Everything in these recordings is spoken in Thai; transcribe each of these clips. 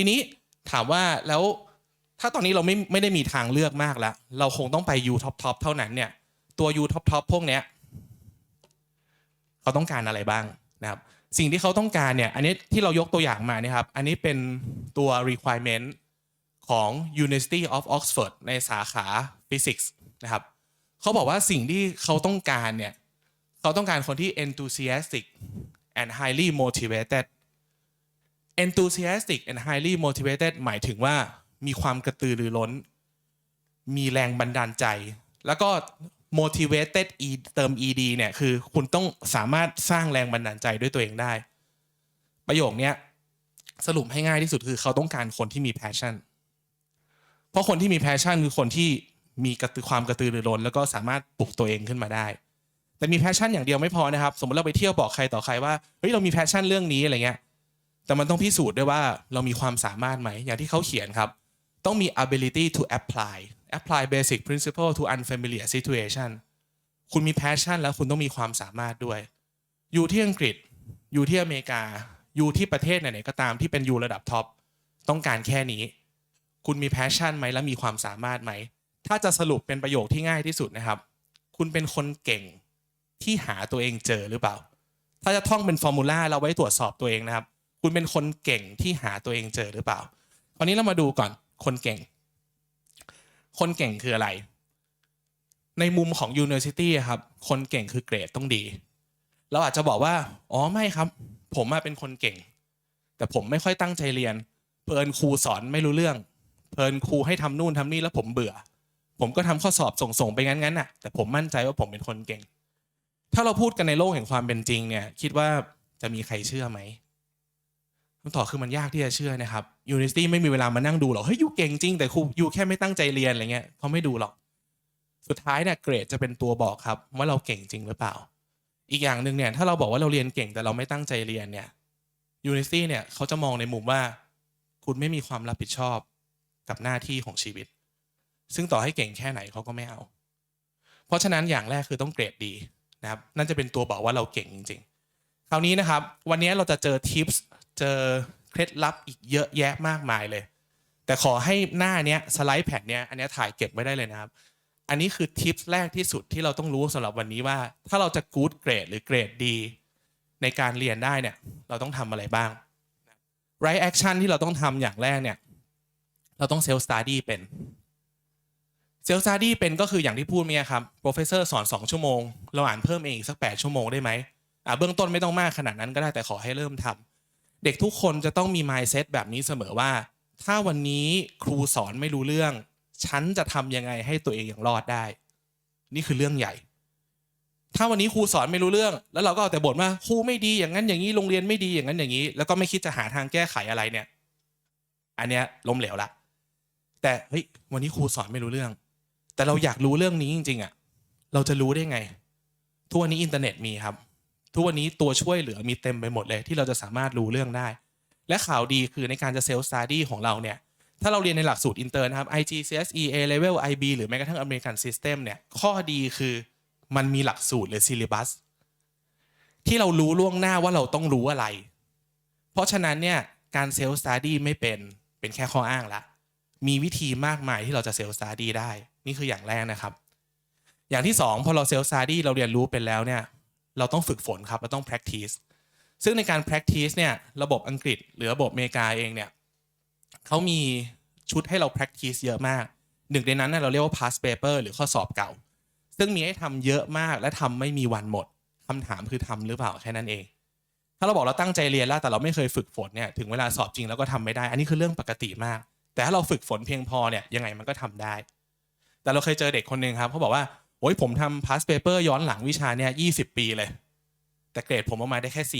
ทีนี้ถามว่าแล้วถ้าตอนนี้เราไม่ไม่ได้มีทางเลือกมากแล้ว เราคงต้องไป U top top เท่านั้นเนี่ยตัว U top top พวกเนี้ยเขาต้องการอะไรบ้างนะครับสิ่งที่เขาต้องการเนี่ยอันนี้ที่เรายกตัวอย่างมาเนี่ยครับ อันนี้เป็นตัว requirement ของ University of Oxford ในสาขา Physics นะครับเขาบอกว่าสิ่งที่เขาต้องการเนี่ยเขาต้องการคนที่ enthusiastic and highly motivated enthusiastic and highly motivated หมายถึงว่ามีความกระตือรือร้น มีแรงบันดาลใจ แล้วก็ motivated e เติม ed เนี่ยคือคุณต้องสามารถสร้างแรงบันดาลใจด้วยตัวเองได้ ประโยคนี้สรุปให้ง่ายที่สุดคือเขาต้องการคนที่มี passion เพราะคนที่มี passion คือคนที่มีกระตือความกระตือรือร้น แล้วก็สามารถปลุกตัวเองขึ้นมาได้ แต่มี passion อย่างเดียวไม่พอนะครับ สมมติเราไปเที่ยวบอกใครต่อใครว่าเฮ้ยเรามี passion เรื่องนี้อะไรเงี้ย แต่มันต้องพิสูจน์ด้วยว่าเรามีความสามารถไหม อย่างที่เขาเขียนครับ ต้องมี ability to apply apply basic principle to unfamiliar situation คุณมี passion แล้วคุณต้องมีความสามารถด้วย อยู่ที่อังกฤษ อยู่ที่อเมริกา อยู่ที่ประเทศไหนๆก็ตามที่เป็นยูระดับท็อป ต้องการแค่นี้ คุณมี passion ไหมและมีความสามารถไหม ถ้าจะสรุปเป็นประโยคที่ง่ายที่สุดนะครับ คุณเป็นคนเก่งที่หาตัวเองเจอหรือเปล่า ถ้าจะท่องเป็นฟอร์มูลาเราไว้ตรวจสอบตัวเองนะครับ คุณเป็นคนเก่งที่หาตัวเองเจอหรือเปล่า คราวนี้เรามาดูก่อนคนเก่ง คนเก่งคืออะไร ในมุมของ University ครับ คนเก่งคือเกรดต้องดี เราอาจจะบอกว่า อ๋อไม่ครับ ผมเป็นคนเก่ง แต่ผมไม่ค่อยตั้งใจเรียน เพลินครูสอนไม่รู้เรื่อง เพลินครูให้ทำนู่นทำนี่แล้วผมเบื่อ ผมก็ทำข้อสอบส่งๆไปงั้นๆน่ะ แต่ผมมั่นใจว่าผมเป็นคนเก่ง ถ้าเราพูดกันในโลกแห่งความเป็นจริงเนี่ย คิดว่าจะมีใครเชื่อไหมำตอบคือมันยากที่จะเชื่อนะครับ University ไม่มีเวลามานั่งดูหรอกเฮ้ยยูเก่งจริงแต่ครูยูแค่ไม่ตั้งใจเรียนอะไรเงี้ยเขาไม่ดูหรอก สุดท้ายเนี่ยเกรดจะเป็นตัวบอกครับว่าเราเก่งจริงหรือเปล่า อีกอย่างหนึ่งเนี่ยถ้าเราบอกว่าเราเรียนเก่งแต่เราไม่ตั้งใจเรียนเนี่ย University เนี่ยเขาจะมองในมุมว่า คุณไม่มีความรับผิดชอบกับหน้าที่ของชีวิต ซึ่งต่อให้เก่งแค่ไหนเขาก็ไม่เอา เพราะฉะนั้นอย่างแรกคือต้องเกรดดีนะครับนั่นจะเป็นตัวบอกว่าเราเก่งจริง ๆ คราวนี้นะครับ วันนี้เราจะเจอทิปส์ เจอเคล็ดลับอีกเยอะแยะมากมายเลย แต่ขอให้หน้าเนี้ยสไลด์แผ่นเนี้ยอันเนี้ยถ่ายเก็บไว้ได้เลยนะครับ อันนี้คือทิปแรกที่สุดที่เราต้องรู้สำหรับวันนี้ว่า ถ้าเราจะกู๊ดเกรดหรือเกรดดี ในการเรียนได้เนี่ยเราต้องทำอะไรบ้าง right action ที่เราต้องทำอย่างแรกเนี่ยเราต้อง self study เป็น self study เป็นก็คืออย่างที่พูดเมื่อครับ professor สอน 2 ชั่วโมง เราอ่านเพิ่มเองอีกสัก 8 ชั่วโมงได้ไหมอ่าเบื้องต้นไม่ต้องมากขนาดนั้นก็ได้แต่ขอให้เริ่มทำ เด็กทุกคนจะต้องมี mindset แบบนี้เสมอว่า ถ้าวันนี้ครูสอนไม่รู้เรื่อง ฉันจะทำยังไงให้ตัวเองอย่างรอดได้ นี่คือเรื่องใหญ่ ถ้าวันนี้ครูสอนไม่รู้เรื่อง แล้วเราก็เอาแต่บ่นว่าครูไม่ดีอย่างนั้นอย่างนี้โรงเรียนไม่ดีอย่างนั้นอย่างนี้ แล้วก็ไม่คิดจะหาทางแก้ไขอะไรเนี่ย อันเนี้ยล้มเหลวละแต่เฮ้ยวันนี้ครูสอนไม่รู้เรื่อง แต่เราอยากรู้เรื่องนี้จริง ๆอะเราจะรู้ได้ไงทุกวันนี้อินเทอร์เน็ตมีครับ ทุกวันนี้ตัวช่วยเหลือมีเต็มไปหมดเลยที่เราจะสามารถรู้เรื่องได้ และข่าวดีคือในการจะเซลล์สตาร์ดี้ของเราเนี่ยถ้าเราเรียนในหลักสูตรอินเตอร์นะครับ IGCSE A Level IB หรือแม้กระทั่ง American System เนี่ยข้อดีคือมันมีหลักสูตรหรือ syllabus ที่เรารู้ล่วงหน้าว่าเราต้องรู้อะไร เพราะฉะนั้นเนี่ยการเซลล์สตาร์ดี้ไม่เป็นเป็นแค่ข้ออ้างละมีวิธีมากมายที่เราจะเซลล์สตาร์ดี้ได้ นี่คืออย่างแรกนะครับ อย่างที่สองพอเราเซลล์สตาร์ดี้เราเรียนรู้เป็นแล้วเนี่ย เราต้องฝึกฝนครับเราต้อง practice ซึ่งในการ practice เนี่ยระบบอังกฤษหรือระบบอเมริกาเองเนี่ยเขามีชุดให้เรา practice เยอะมาก หนึ่งในนั้นเนี่ยเราเรียกว่า past paper หรือข้อสอบเก่า ซึ่งมีให้ทำเยอะมากและทำไม่มีวันหมดคำถามคือทำหรือเปล่าแค่นั้นเอง ถ้าเราบอกเราตั้งใจเรียนแล้วแต่เราไม่เคยฝึกฝนเนี่ยถึงเวลาสอบจริงแล้วก็ทำไม่ได้ อันนี้คือเรื่องปกติมาก แต่ถ้าเราฝึกฝนเพียงพอเนี่ยยังไงมันก็ทำได้ แต่เราเคยเจอเด็กคนหนึ่งครับเขาบอกว่า โอ้ยผมทำ past paper ย้อนหลังวิชาเนี่ยยี่สิบปีเลย แต่เกรดผมออกมาได้แค่ C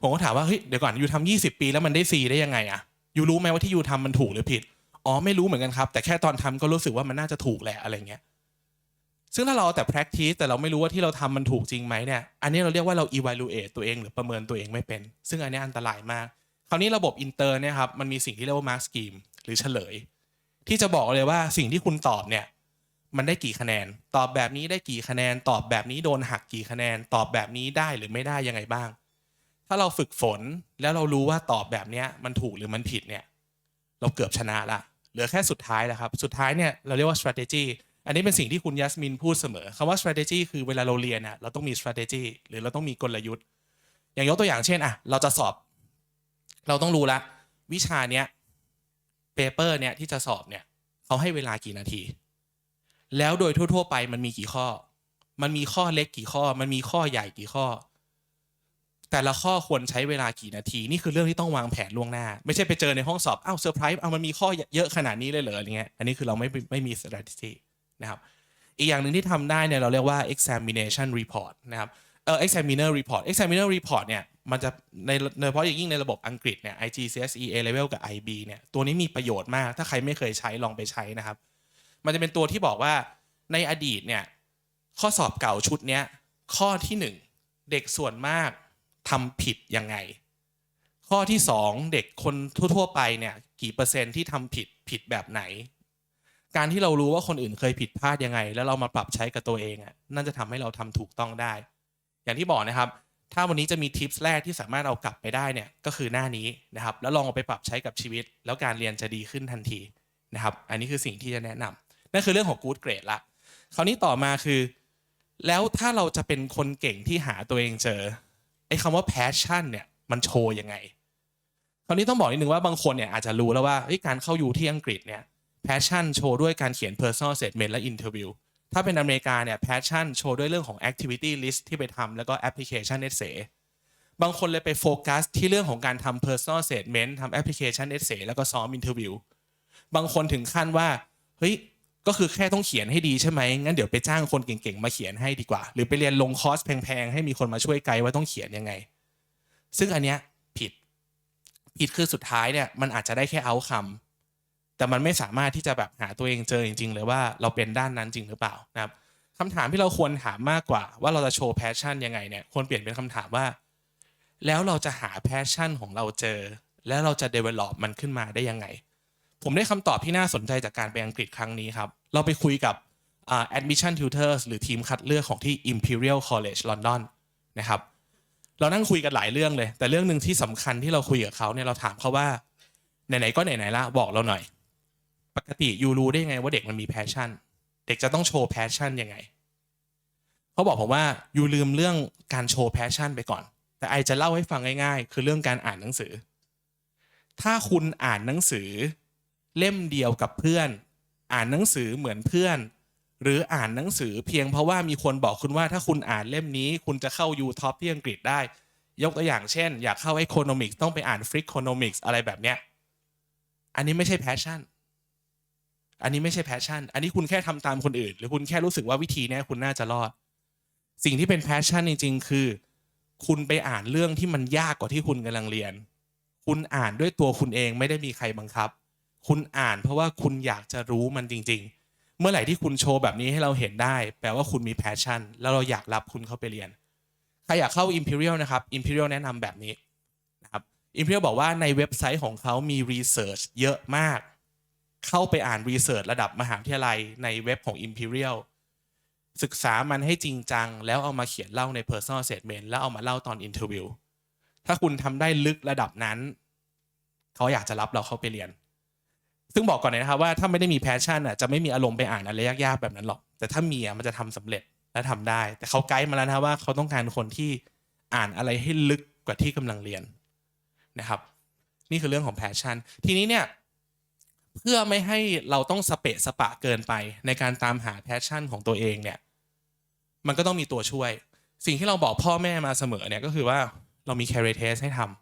ผมก็ถามว่าเฮ้ยเดี๋ยวก่อนยูทำยี่สิบปีแล้วมันได้ C ได้ยังไงอะยูรู้ไหมว่าที่ยูทำมันถูกหรือผิดอ๋อไม่รู้เหมือนกันครับ แต่แค่ตอนทำก็รู้สึกว่ามันน่าจะถูกแหละอะไรเงี้ยซึ่งถ้าเราเอาแต่ practice แต่เราไม่รู้ว่าที่เราทำมันถูกจริงไหมเนี่ยอันนี้เราเรียกว่าเรา evaluate ตัวเองหรือประเมินตัวเองไม่เป็น ซึ่งอันนี้อันตรายมากคราวนี้ระบบอินเตอร์เนี่ยครับมันมีสิ่งที่เรียกว่า mark scheme หรือเฉลย ที่จะบอกเลยว่าสิ่งที่คุณตอบเนี่ย มันได้กี่คะแนน ตอบแบบนี้ได้กี่คะแนน ตอบแบบนี้โดนหักกี่คะแนน ตอบแบบนี้ได้หรือไม่ได้ยังไงบ้าง ถ้าเราฝึกฝนแล้วเรารู้ว่าตอบแบบเนี้ยมันถูกหรือมันผิดเนี่ย เราเกือบชนะละ เหลือแค่สุดท้ายแล้วครับ สุดท้ายเนี่ยเราเรียกว่า strategy อันนี้เป็นสิ่งที่คุณยัสมินพูดเสมอคำว่า strategy คือเวลาเราเรียนน่ะเราต้องมี strategy หรือเราต้องมีกลยุทธ์ อย่างยกตัวอย่างเช่นอะเราจะสอบ เราต้องรู้ละ วิชาเนี้ยเปเปอร์เนี่ยที่จะสอบเนี่ยเขาให้เวลากี่นาที แล้วโดยทั่ว ๆ ไปมันมีกี่ข้อ มันมีข้อเล็กกี่ข้อ มันมีข้อใหญ่กี่ข้อ แต่ละข้อควรใช้เวลากี่นาที นี่คือเรื่องที่ต้องวางแผนล่วงหน้า ไม่ใช่ไปเจอในห้องสอบอ้าวเซอร์ไพรส์เอามันมีข้อเยอะขนาดนี้เลยเหรออะไรเงี้ยอันนี้คือเราไม่ไม่มี strategy นะครับอีกอย่างหนึ่งที่ทำได้เนี่ยเราเรียกว่า examination report นะครับเออ examiner report examiner report เนี่ยมันจะในโดยเฉพาะอย่างยิ่งในระบบอังกฤษเนี่ย IGCSE A level กับ IB เนี่ยตัวนี้มีประโยชน์มาก ถ้าใครไม่เคยใช้ลองไปใช้นะครับ มันจะเป็นตัวที่บอกว่าในอดีตเนี่ยข้อสอบเก่าชุดเนี้ยข้อที่หนึ่งเด็กส่วนมากทำผิดยังไง ข้อที่สองเด็กคนทั่วๆไปเนี่ยกี่เปอร์เซ็นต์ที่ทำผิดผิดแบบไหน การที่เรารู้ว่าคนอื่นเคยผิดพลาดยังไง แล้วเรามาปรับใช้กับตัวเองอะนั่นจะทำให้เราทำถูกต้องได้ อย่างที่บอกนะครับ ถ้าวันนี้จะมีทิปส์แรกที่สามารถเอากลับไปได้เนี่ยก็คือหน้านี้นะครับ แล้วลองเอาไปปรับใช้กับชีวิต แล้วการเรียนจะดีขึ้นทันทีนะครับ อันนี้คือสิ่งที่จะแนะนำ นั่นคือเรื่องของ good grade ละคราวนี้ต่อมาคือ แล้วถ้าเราจะเป็นคนเก่งที่หาตัวเองเจอไอ้คำว่า passion เนี่ยมันโชว์ยังไง คราวนี้ต้องบอกนิดนึงว่าบางคนเนี่ยอาจจะรู้แล้วว่าการเข้าอยู่ที่อังกฤษเนี่ย passion โชว์ด้วยการเขียน personal statement และ interview ถ้าเป็นอเมริกาเนี่ย passion โชว์ด้วยเรื่องของ activity list ที่ไปทำแล้วก็ application essay บางคนเลยไปโฟกัสที่เรื่องของการทำ personal statement ทำ application essay แล้วก็ซ้อม interview บางคนถึงขั้นว่าเฮ้ย ก็คือแค่ต้องเขียนให้ดีใช่ไหมงั้นเดี๋ยวไปจ้างคนเก่งๆมาเขียนให้ดีกว่า หรือไปเรียนลงคอร์สแพงๆให้มีคนมาช่วยไกด์ว่าต้องเขียนยังไง ซึ่งอันเนี้ยผิดผิดคือสุดท้ายเนี่ยมันอาจจะได้แค่เอาคำแต่มันไม่สามารถที่จะแบบหาตัวเองเจอจริง ๆ เลยว่าเราเป็นด้านนั้นจริงหรือเปล่านะครับคำถามที่เราควรถามมากกว่า ว่าเราจะโชว์แพชชั่นยังไงเนี่ยควรเปลี่ยนเป็นคำถามว่า แล้วเราจะหาแพชชั่นของเราเจอ แล้วเราจะ develop มันขึ้นมาได้ยังไง ผมได้คำตอบที่น่าสนใจจากการไปอังกฤษครั้งนี้ครับ เราไปคุยกับ admission tutors หรือทีมคัดเลือกของที่ Imperial College London นะครับ เรานั่งคุยกันหลายเรื่องเลย แต่เรื่องหนึ่งที่สำคัญที่เราคุยกับเขาเนี่ยเราถามเขาว่า ไหนๆก็ไหนๆละบอกเราหน่อย ปกติยูรู้ได้ไงว่าเด็กมันมีแพชชั่น เด็กจะต้องโชว์แพชชั่นยังไง เขาบอกผมว่ายูลืมเรื่องการโชว์แพชชั่นไปก่อน แต่ไอจะเล่าให้ฟังง่าย ๆ คือเรื่องการอ่านหนังสือ ถ้าคุณอ่านหนังสือ เล่มเดียวกับเพื่อน อ่านหนังสือเหมือนเพื่อน หรืออ่านหนังสือเพียงเพราะว่ามีคนบอกคุณว่าถ้าคุณอ่านเล่มนี้ คุณจะเข้ายูทอปที่อังกฤษได้ ยกตัวอย่างเช่น อยากเข้า Economics ต้องไปอ่าน Freakonomics อะไรแบบเนี้ยอันนี้ไม่ใช่แพชชั่น อันนี้ไม่ใช่แพชชั่น อันนี้คุณแค่ทำตามคนอื่น หรือคุณแค่รู้สึกว่าวิธีเนี้ยคุณน่าจะรอด สิ่งที่เป็นแพชชั่นจริงๆ คือ คุณไปอ่านเรื่องที่มันยากกว่าที่คุณกำลังเรียน คุณอ่านด้วยตัวคุณเองไม่ได้มีใครบังคับ คุณอ่านเพราะว่าคุณอยากจะรู้มันจริง ๆ เมื่อไหร่ที่คุณโชว์แบบนี้ให้เราเห็นได้ แปลว่าคุณมีแพชชั่น แล้วเราอยากรับคุณเข้าไปเรียน ใครอยากเข้า Imperial นะครับ Imperial แนะนำแบบนี้นะครับ Imperial บอกว่าในเว็บไซต์ของเขามี Research เยอะมาก เข้าไปอ่าน Research ระดับมหาวิทยาลัยในเว็บของ Imperial ศึกษามันให้จริงจัง แล้วเอามาเขียนเล่าใน Personal Statement แล้วเอามาเล่าตอน Interview ถ้าคุณทำได้ลึกระดับนั้น เขาอยากจะรับเราเข้าไปเรียน ซึ่งบอกก่อนเลยนะครับว่าถ้าไม่ได้มีแพชชั่นอะจะไม่มีอารมณ์ไปอ่านอะไรยากๆแบบนั้นหรอก แต่ถ้ามีอะมันจะทำสำเร็จและทำได้ แต่เขาไกด์มาแล้วนะว่าเขาต้องการคนที่อ่านอะไรให้ลึกกว่าที่กำลังเรียนนะครับ นี่คือเรื่องของแพชชั่น ทีนี้เนี่ยเพื่อไม่ให้เราต้องสเปะสปะเกินไปในการตามหาแพชชั่นของตัวเองเนี่ย มันก็ต้องมีตัวช่วย สิ่งที่เราบอกพ่อแม่มาเสมอเนี่ยก็คือว่าเรามี career test ให้ทำ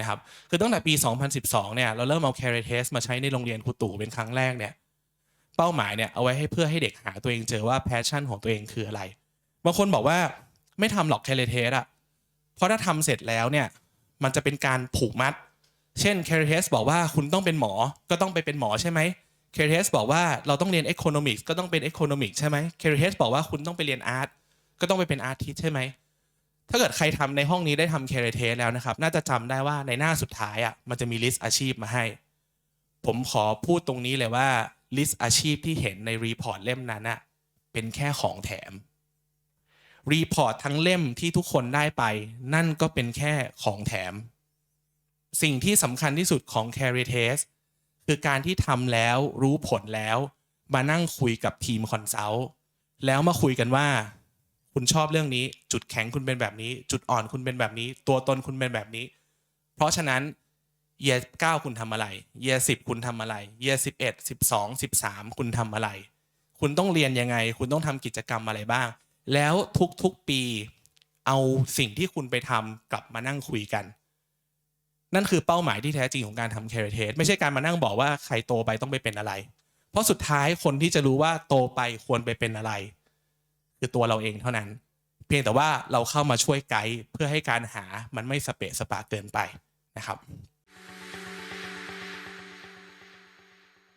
นะครับคือตั้งแต่ปี 2012 เนี่ยเราเริ่มเอา career test มาใช้ในโรงเรียนครูตู่เป็นครั้งแรกเนี่ยเป้าหมายเนี่ยเอาไว้ให้เพื่อให้เด็กหาตัวเองเจอว่า passion ของตัวเองคืออะไรบางคนบอกว่าไม่ทำหรอก career test อะเพราะถ้าทำเสร็จแล้วเนี่ยมันจะเป็นการผูกมัด เช่น c a r i t e s บอกว่าคุณต้องเป็นหมอก็ต้องไปเป็นหมอใช่ไหม c a r i t e s บอกว่าเราต้องเรียน Economics ก็ต้องเป็น Economics ใช่ไหม c a r i t e s บอกว่าคุณต้องไปเรียน Art ก็ต้องไปเป็น Artist ใช่ไหม ถ้าเกิดใครทำในห้องนี้ได้ทำ c a r i t e s แล้วนะครับ น่าจะจำได้ว่าในหน้าสุดท้ายอะมันจะมี list อาชีพมาให้ ผมขอพูดตรงนี้เลยว่า list อาชีพที่เห็นในรีพอร์ตเล่มนั้นอะเป็นแค่ของแถมรีพอร์ตทั้งเล่มที่ทุกคนได้ไป นั่นก็เป็นแค่ของแถม สิ่งที่สำคัญที่สุดของ Carry Test คือการที่ทำแล้วรู้ผลแล้ว มานั่งคุยกับทีมคอนซัลท์แล้วมาคุยกันว่า คุณชอบเรื่องนี้ จุดแข็งคุณเป็นแบบนี้ จุดอ่อนคุณเป็นแบบนี้ ตัวตนคุณเป็นแบบนี้ เพราะฉะนั้นเยเก้าคุณทำอะไรเยสิบคุณทำอะไรเยสิบเอ็ดสิบสองสิบสามคุณทำอะไร คุณต้องเรียนยังไง คุณต้องทำกิจกรรมอะไรบ้าง แล้วทุกๆปีเอาสิ่งที่คุณไปทำกลับมานั่งคุยกัน นั่นคือเป้าหมายที่แท้จริงของการทำ career test ไม่ใช่การมานั่งบอกว่าใครโตไปต้องไปเป็นอะไร เพราะสุดท้ายคนที่จะรู้ว่าโตไปควรไปเป็นอะไร คือตัวเราเองเท่านั้น เพียงแต่ว่าเราเข้ามาช่วยไกด์เพื่อให้การหามันไม่สเปะสปะเกินไปนะครับ